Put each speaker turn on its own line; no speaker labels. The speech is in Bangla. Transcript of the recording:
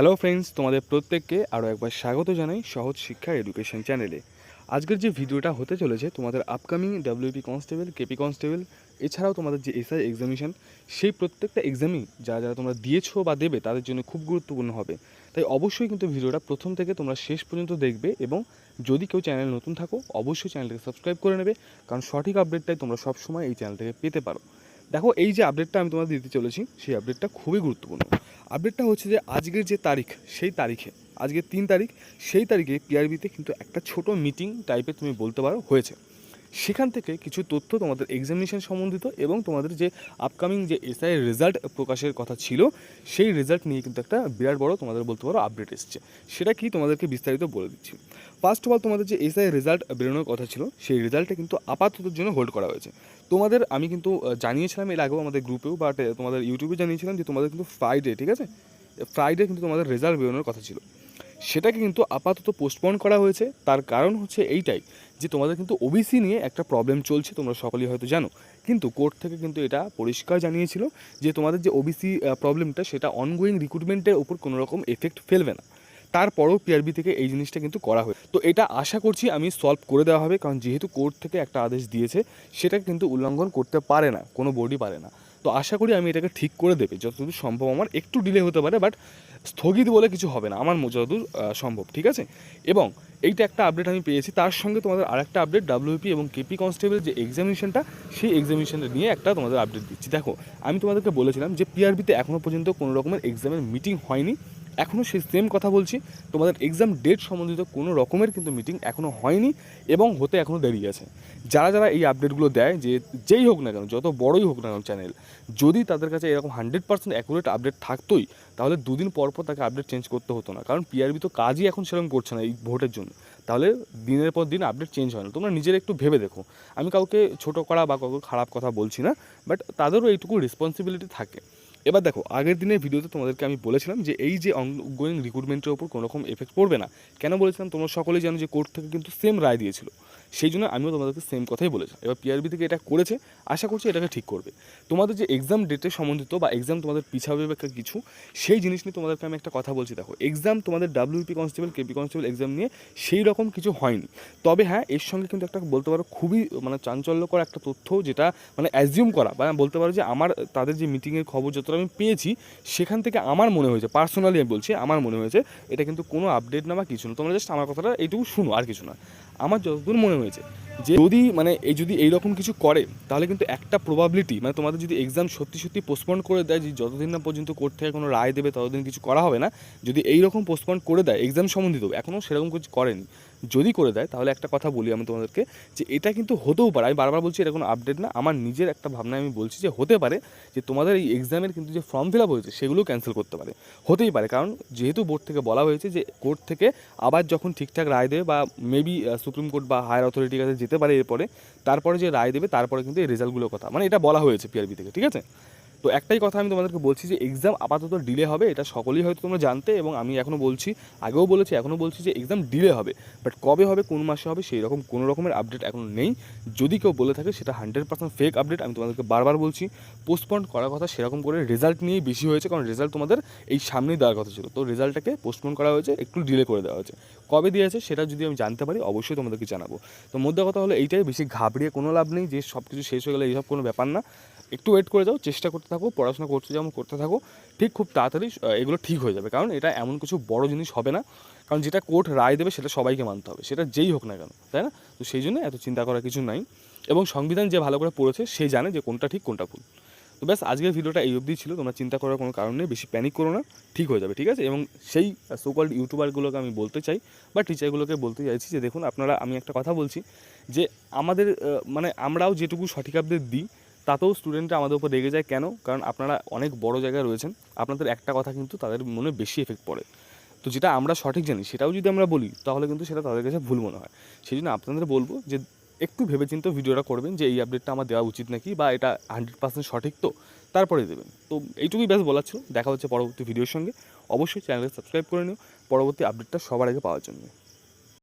হ্যালো ফ্রেন্ডস তোমাদের প্রত্যেককে আরও একবার স্বাগত জানাই সহজ শিক্ষা এডুকেশন চ্যানেলে আজকের যে ভিডিওটা হতে চলেছে, তোমাদের upcoming WP constable KP constable এছাড়াও তোমাদের যে এসআই এক্সামিনেশন সেই প্রত্যেকটা এক্সামই যারা যারা তোমরা দিয়েছ বা দেবে, তাদের জন্য খুব গুরুত্বপূর্ণ হবে। তাই অবশ্যই কিন্তু ভিডিওটা প্রথম থেকে তোমরা শেষ পর্যন্ত দেখবে এবং যদি কেউ চ্যানেল নতুন থাকো, অবশ্যই চ্যানেলটাকে সাবস্ক্রাইব করে নেবে, কারণ সঠিক আপডেটটাই তোমরা সবসময় এই চ্যানেল থেকে পেতে পারো। দেখো, এই যে আপডেটটা আমি তোমাদের দিতে চলেছি, সেই আপডেটটা খুবই গুরুত্বপূর্ণ। আপডেটটা হচ্ছে যে আজকের যে তারিখ, সেই তারিখে আজকে তিন তারিখ, সেই তারিখে পিআরবিতে কিন্তু একটা ছোট মিটিং টাইপের তুমি বলতে পারো হয়েছে। সেখান থেকে কিছু তথ্য তোমাদের এক্সামিনেশন সম্বন্ধিত এবং তোমাদের যে আপকামিং যে এসআই রেজাল্ট প্রকাশের কথা ছিল, সেই রেজাল্ট নিয়ে কিন্তু একটা বিরাট বড় তোমাদের বলতে পারো আপডেট এসছে। সেটা কি তোমাদেরকে বিস্তারিত বলে দিচ্ছি। ফার্স্ট অফ অল তোমাদের যে এসআই রেজাল্ট বেরোনোর কথা ছিল, সেই রেজাল্টটা কিন্তু আপাততের জন্য হোল্ড করা হয়েছে। তোমাদের, আমি কিন্তু জানিয়েছিলাম এর আগেও আমাদের গ্রুপেও বাট তোমাদের ইউটিউবে জানিয়েছিলাম যে তোমাদের কিন্তু ফ্রাইডে ঠিক আছে? ফ্রাইডে কিন্তু তোমাদের রেজাল্ট বেরোনোর কথা ছিল। সেটাকে কিন্তু আপাতত পোস্টপন করা হয়েছে। তার কারণ হচ্ছে এইটাই যে তোমাদের কিন্তু ওবিসি নিয়ে একটা প্রবলেম চলছে, তোমরা সকলেই হয়তো জানো। কিন্তু কোর্ট থেকে কিন্তু এটা পরিষ্কার জানিয়েছিল যে তোমাদের যে ওবিসি প্রবলেমটা সেটা অনগোয়িং রিক্রুটমেন্টের ওপর কোনো রকম এফেক্ট ফেলবে না। তারপরেও পিআরবি থেকে এই জিনিসটা কিন্তু করা হয় তো এটা আশা করছি আমি সলভ করে দেওয়া হবে, কারণ যেহেতু কোর্ট থেকে একটা আদেশ দিয়েছে সেটা কিন্তু উল্লঙ্ঘন করতে পারে না, কোনো বোর্ডই পারে না। তো আশা করি আমি এটাকে ঠিক করে দেবে। যতদূর সম্ভব আমার একটু ডিলে হতে পারে বাট স্থগিত বলে কিছু হবে না। আমার যতদূর সম্ভব, ঠিক আছে? এবং এইটা একটা আপডেট আমি পেয়েছি। তার সঙ্গে তোমাদের আর একটা আপডেট ডাব্লিউপি এবং কেপি কনস্টেবল যে এক্সামিনেশনটা সেই এক্সামিনেশনটা নিয়ে একটা তোমাদের আপডেট দিচ্ছি। দেখো, আমি তোমাদেরকে বলেছিলাম যে পিআরবিতে এখনও পর্যন্ত কোনো রকমের এক্সামের মিটিং হয়নি। এখনও সেই সেম কথা বলছি। তোমাদের এক্সাম ডেট সম্বন্ধিত কোনো রকমের কিন্তু মিটিং এখনও হয়নি এবং হতে এখনও দেরি আছে। যারা যারা এই আপডেটগুলো দেয়, যে যেই হোক না কেন, যত বড়ই হোক না কেন চ্যানেল যদি তাদের কাছে এরকম হান্ড্রেড পার্সেন্ট অ্যাকুরেট আপডেট থাকতোই, তাহলে দুদিন পর পর তাকে আপডেট চেঞ্জ করতে হতো না। কারণ পিআরবি তো কাজই এখন সেরকম করছে না এই ভোটের জন্য। তাহলে দিনের পর দিন আপডেট চেঞ্জ হয় না। তোমরা নিজের একটু ভেবে দেখো। আমি কাউকে ছোটো করা বা কাউকে খারাপ কথা বলছি না বাট তাদেরও এইটুকু রেসপন্সিবিলিটি থাকে। এবার দেখো, আগের দিনের ভিডিওতে তোমাদেরকে আমি বলেছিলাম যে এই যে অনগোয়িং রিক্রুটমেন্টের ওপর কোনো রকম এফেক্ট পড়বে না। কেন বলেছিলাম? তোমরা সকলেই জানো যে কোর্ট থেকে কিন্তু সেম রায় দিয়েছিল। সেই জন্য আমিও তোমাদেরকে সেম কথাই বলেছি। এবার পিআরবি থেকে এটা করেছে, আশা করছি এটাকে ঠিক করবে। তোমাদের যে এক্সাম ডেটের সম্বন্ধিত বা এক্সাম তোমাদের পিছাবে বা কিছু, সেই জিনিস নিয়ে তোমাদেরকে আমি একটা কথা বলছি, দেখো। এক্সাম তোমাদের WP constable KP constable exam নিয়ে সেই রকম কিছু হয়নি। তবে হ্যাঁ এর সঙ্গে কিন্তু একটা বলতে পারো খুবই মানে চাঞ্চল্যকর একটা তথ্য যেটা মানে অ্যাজিউম করা বা বলতে পারো যে আমার, তাদের যে মিটিংয়ের খবর যতটা আমি পেয়েছি, সেখান থেকে আমার মনে হয়েছে পার্সোনালি আমি বলছি, আমার মনে হয়েছে, এটা কিন্তু কোনো আপডেট না বা কিছু না। তোমরা জাস্ট আমার কথাটা এইটুকু শুনো, আর কিছু না। আমার যতদূর মনে হয়েছে, যে যদি মানে এই যদি এইরকম কিছু করে, তাহলে কিন্তু একটা প্রবাবিলিটি মানে তোমাদের যদি এক্সাম সত্যি সত্যি পোস্টপন্ড করে দেয়, যে যতদিন না পর্যন্ত কোর্ট থেকে কোনো রায় দেবে, ততদিন কিছু করা হবে না, যদি এইরকম পোস্টপন্ড পোস্টপন করে দেয় এক্সাম সম্বন্ধিত এখনও সেরকম কিছু করেনি। যদি করে দেয়, তাহলে একটা কথা বলি আমি তোমাদেরকে, যে এটা কিন্তু হতেও পারে। আমি বারবার বলছি, এটা কোনো আপডেট না। আমার নিজের একটা ভাবনা আমি বলছি যে হতে পারে যে তোমাদের এই এক্সামের কিন্তু যে ফর্ম ফিল আপ হয়েছে, সেগুলো ক্যান্সেল করতে পারে। হতেই পারে, কারণ যেহেতু বোর্ড থেকে বলা হয়েছে যে কোর্ট থেকে আবার যখন ঠিকঠাক রায় দেবে বা মেবি সুপ্রিম কোর্ট বা হায়ার অথরিটির কাছে যেতে পারে এরপরে, তারপরে যে রায় দেবে, তারপরে কিন্তু এই রেজাল্টগুলোর কথা। মানে এটা বলা হয়েছে পিআরবি থেকে, ঠিক আছে? তো একটাই কথা আমি তোমাদেরকে বলছি যে এক্সাম আপাতত ডিলে হবে, এটা সকলেই হয়তো তোমরা জানতে এবং আমি এখনও বলছি, আগেও বলেছি এখনও বলছি যে এক্সাম ডিলে হবে। বাট কবে হবে, কোন মাসে হবে, সেই রকম কোনো রকমের আপডেট এখনও নেই। যদি কেউ বলে থাকে সেটা হান্ড্রেড পার্সেন্ট ফেক আপডেট আমি তোমাদেরকে বারবার বলছি পোস্টপন্ড করার কথা সেরকম করে রেজাল্ট নিয়েই বেশি হয়েছে, কারণ রেজাল্ট তোমাদের এই সামনেই দেওয়ার কথা ছিল। তো রেজাল্টটাকে পোস্টপোন করা হয়েছে, একটু ডিলে করে দেওয়া হয়েছে। কবে দিয়েছে সেটা যদি আমি জানতে পারি, অবশ্যই তোমাদেরকে জানাব। তো মধ্যে কথা হলো, এইটাই বেশি ঘাবড়িয়ে কোনো লাভ নেই, যে সব কিছু শেষ হয়ে গেলে এইসব কোনো ব্যাপার না। একটু ওয়েট করে যাও, চেষ্টা করতে থাকো, পড়াশোনা করতে যেমন করতে থাকো, ঠিক খুব তাড়াতাড়ি এগুলো ঠিক হয়ে যাবে। কারণ এটা এমন কিছু বড় জিনিস হবে না, কারণ যেটা কোর্ট রায় দেবে সেটা সবাইকে মানতে হবে, সেটা যেই হোক না কেন, তাই না? তো সেই জন্য এত চিন্তা করার কিছু নাই। এবং সংবিধান যে ভালো করে পড়েছে, সে জানে যে কোনটা ঠিক, কোনটা ভুল। তো ব্যাস, আজকের ভিডিওটা এই অবধি ছিল, তোমরা চিন্তা করার কোনো কারণ নেই, বেশি প্যানিক করো না, ঠিক হয়ে যাবে, ঠিক আছে? এবং সেই সোকল্ড ইউটিউবারগুলোকে আমি বলতে চাই, বা টিচারগুলোকে বলতে চাইছি যে, দেখুন, আপনারা, আমি একটা কথা বলছি যে, আমাদের মানে আমরাও যেটুকু সঠিক আপডেট দিই তাতেও স্টুডেন্টরা আমাদের উপর রেগে যায়। কেন? কারণ আপনারা অনেক বড় জায়গায় রয়েছেন। আপনাদের একটা কথা কিন্তু তাদের মনে বেশি এফেক্ট পড়ে। তো যেটা আমরা সঠিক জানি, সেটাও যদি আমরা বলি, তাহলে কিন্তু সেটা তাদের কাছে ভুল মনে হয়। সেই জন্য আপনাদের বলব যে, একটু ভেবেচিন্তে ভিডিওটা করবেন যে, এই আপডেটটা আমার দেওয়া উচিত নাকি বা এটা হান্ড্রেড পার্সেন্ট সঠিক তো? তারপরে দেবেন। তো এইটুকুই ব্যাস বলার ছিল। দেখা হচ্ছে পরবর্তী ভিডিওর সঙ্গে। অবশ্যই চ্যানেলকে সাবস্ক্রাইব করে নিও। পরবর্তী আপডেটটা সবার আগে পাওয়ার জন্য।